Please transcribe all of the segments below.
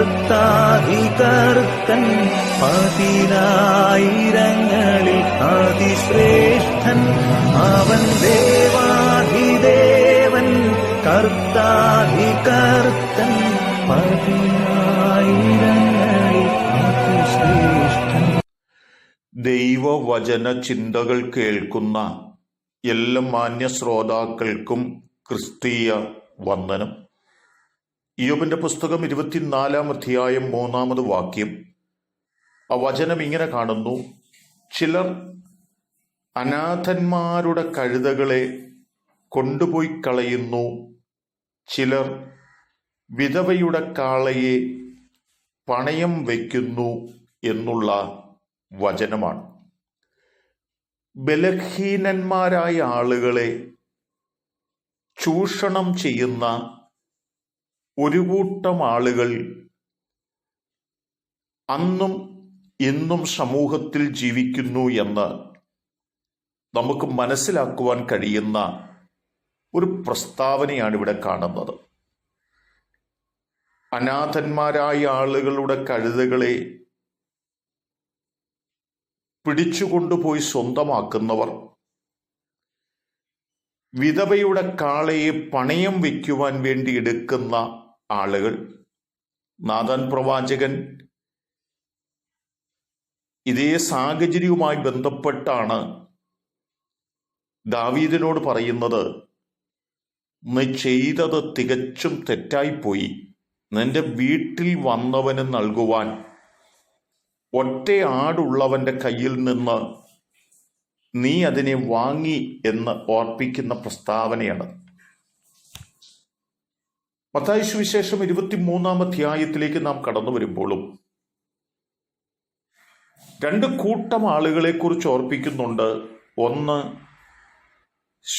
കർത്താധികർത്തൻ പതിനായിരങ്ങളിൽ അതിശ്രേഷ്ഠൻ. അവൻ ദേവാധിദേവൻ കർത്താധികർത്തൻ പതിനായിരങ്ങളിൽ അതിശ്രേഷ്ഠൻ. ദൈവവചന ചിന്തകൾ കേൾക്കുന്ന എല്ലാ മാന്യ ശ്രോതാക്കൾക്കും ക്രിസ്തീയ വന്ദനം. യോബിന്റെ പുസ്തകം ഇരുപത്തിനാലാം അധ്യായം മൂന്നാമത് വാക്യം. ആ വചനം ഇങ്ങനെ കാണുന്നു. ചിലർ അനാഥന്മാരുടെ കഴുതകളെ കൊണ്ടുപോയി കളയുന്നു. ചിലർ വിധവയുടെ കാളയെ പണയം വയ്ക്കുന്നു എന്നുള്ള വചനമാണ്. ബലഹീനന്മാരായ ആളുകളെ ചൂഷണം ചെയ്യുന്ന ഒരു കൂട്ടം ആളുകൾ അന്നും ഇന്നും സമൂഹത്തിൽ ജീവിക്കുന്നു എന്ന് നമുക്ക് മനസ്സിലാക്കുവാൻ കഴിയുന്ന ഒരു പ്രസ്താവനയാണ് ഇവിടെ കാണുന്നത്. അനാഥന്മാരായ ആളുകളുടെ കഴുതകളെ പിടിച്ചുകൊണ്ടുപോയി സ്വന്തമാക്കുന്നവർ വിധവയുടെ കാളയെ പണയം വയ്ക്കുവാൻ വേണ്ടി എടുക്കുന്ന ആളുകൾ. നാഥൻ പ്രവാചകൻ ഇതേ സാഹചര്യവുമായി ബന്ധപ്പെട്ടാണ് ദാവീദിനോട് പറയുന്നത് നീ ചെയ്തത് തികച്ചും തെറ്റായിപ്പോയി. നിന്റെ വീട്ടിൽ വന്നവന് നൽകുവാൻ ഒറ്റ ആടുള്ളവന്റെ കയ്യിൽ നിന്ന് നീ അതിനെ വാങ്ങി എന്ന് ഓർപ്പിക്കുന്ന പ്രസ്താവനയാണ്. മത്തായി സുവിശേഷം ഇരുപത്തിമൂന്നാം അധ്യായത്തിലേക്ക് നാം കടന്നു വരുമ്പോഴും രണ്ട് കൂട്ടം ആളുകളെ കുറിച്ച് ഓർപ്പിക്കുന്നുണ്ട്. ഒന്ന്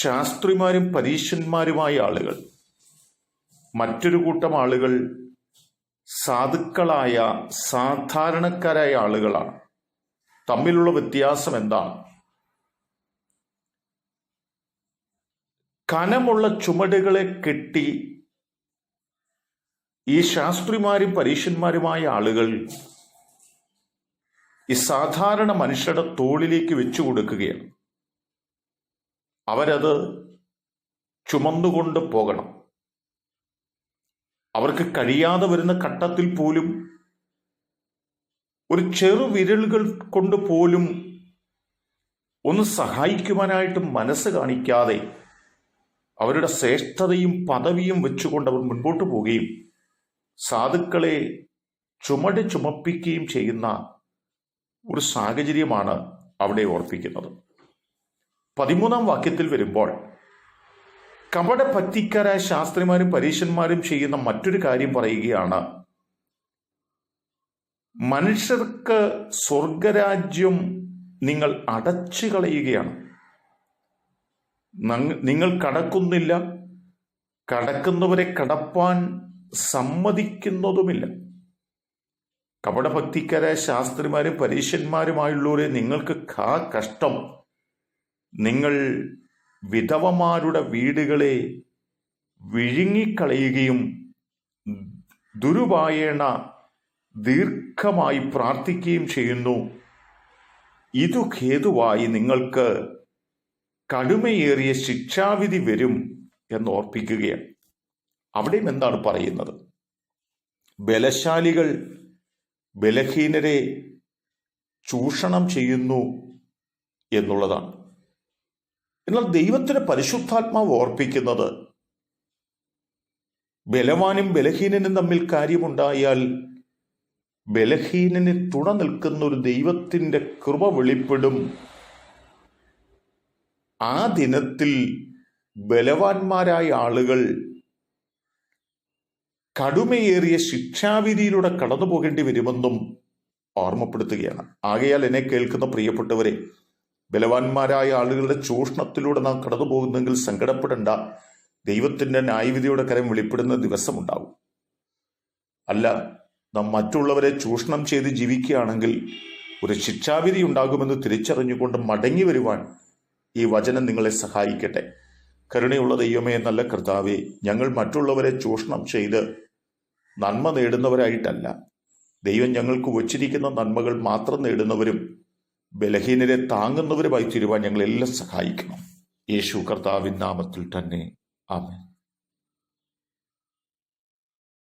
ശാസ്ത്രിമാരും പരീശന്മാരുമായ ആളുകൾ. മറ്റൊരു കൂട്ടം ആളുകൾ സാധുക്കളായ സാധാരണക്കാരായ ആളുകളാണ്. തമ്മിലുള്ള വ്യത്യാസം എന്താണ്? കനമുള്ള ചുമടുകളെ കെട്ടി ഈ ശാസ്ത്രിമാരും പരീക്ഷന്മാരുമായ ആളുകൾ ഈ സാധാരണ മനുഷ്യരുടെ തോളിലേക്ക് വെച്ചു കൊടുക്കുകയാണ്. അവരത് ചുമന്നുകൊണ്ട് പോകണം. അവർക്ക് കഴിയാതെ വരുന്ന ഘട്ടത്തിൽ പോലും ഒരു ചെറു വിരലുകൾ കൊണ്ട് പോലും ഒന്ന് സഹായിക്കുവാനായിട്ട് മനസ്സ് കാണിക്കാതെ അവരുടെ ശ്രേഷ്ഠതയും പദവിയും വെച്ചുകൊണ്ട് അവർ മുൻപോട്ട് പോവുകയും സാധുക്കളെ ചുമട് ചുമപ്പിക്കുകയും ചെയ്യുന്ന ഒരു സാഹചര്യമാണ് അവിടെ ഓർപ്പിക്കുന്നത്. പതിമൂന്നാം വാക്യത്തിൽ വരുമ്പോൾ കപട പറ്റിക്കാരായ ശാസ്ത്രിമാരും പരീക്ഷന്മാരും ചെയ്യുന്ന മറ്റൊരു കാര്യം പറയുകയാണ്. മനുഷ്യർക്ക് സ്വർഗരാജ്യം നിങ്ങൾ അടച്ചു കളയുകയാണ് നിങ്ങൾ കടക്കുന്നില്ല. കടക്കുന്നവരെ കടപ്പാൻ സമ്മതിക്കുന്നതുമില്ല. കപടഭക്തിക്കാരായ ശാസ്ത്രിമാരും പരീക്ഷന്മാരുമായുള്ളവരെ നിങ്ങൾക്ക് കാ കഷ്ടം. നിങ്ങൾ വിധവമാരുടെ വീടുകളെ വിഴുങ്ങിക്കളയുകയും ദുരുപായേണ ദീർഘമായി പ്രാർത്ഥിക്കുകയും ചെയ്യുന്നു. ഇതു ഹേതുവായി നിങ്ങൾക്ക് കടുമയേറിയ ശിക്ഷാവിധി വരും എന്ന് ഓർപ്പിക്കുകയാണ് അവിടെയും എന്താണ് പറയുന്നത്? ബലശാലികൾ ബലഹീനരെ ചൂഷണം ചെയ്യുന്നു എന്നുള്ളതാണ്. എന്നാൽ ദൈവത്തിന് പരിശുദ്ധാത്മാവ് ഓർപ്പിക്കുന്നത് ബലവാനും ബലഹീനനും തമ്മിൽ കാര്യമുണ്ടായാൽ ബലഹീനന് തുണ നിൽക്കുന്ന ഒരു ദൈവത്തിന്റെ കൃപ വെളിപ്പെടും ആ ദിനത്തിൽ ബലവാന്മാരായ ആളുകൾ കടുമയേറിയ ശിക്ഷാവിധിയിലൂടെ കടന്നു പോകേണ്ടി വരുമെന്നും ഓർമ്മപ്പെടുത്തുകയാണ്. ആകയാൽ എന്നെ കേൾക്കുന്ന പ്രിയപ്പെട്ടവരെ ബലവാന്മാരായ ആളുകളുടെ ചൂഷണത്തിലൂടെ നാം കടന്നു പോകുന്നെങ്കിൽ സങ്കടപ്പെടേണ്ട ദൈവത്തിന്റെ ന്യായവിധിയുടെ കരം വെളിപ്പെടുന്ന ദിവസമുണ്ടാവും. അല്ല നാം മറ്റുള്ളവരെ ചൂഷണം ചെയ്ത് ജീവിക്കുകയാണെങ്കിൽ ഒരു ശിക്ഷാവിധി ഉണ്ടാകുമെന്ന് തിരിച്ചറിഞ്ഞുകൊണ്ട് മടങ്ങി വരുവാൻ ഈ വചനം നിങ്ങളെ സഹായിക്കട്ടെ. കരുണയുള്ള ദൈവമേ നല്ല കർത്താവേ ഞങ്ങൾ മറ്റുള്ളവരെ ചൂഷണം ചെയ്ത് നന്മ നേടുന്നവരായിട്ടല്ല. ദൈവം ഞങ്ങൾക്ക് വച്ചിരിക്കുന്ന നന്മകൾ മാത്രം നേടുന്നവരും ബലഹീനരെ താങ്ങുന്നവരുമായി തീരുവാൻ ഞങ്ങളെല്ലാം സഹായിക്കണം. യേശു കർത്താവിൻ നാമത്തിൽ തന്നെ. ആമേൻ.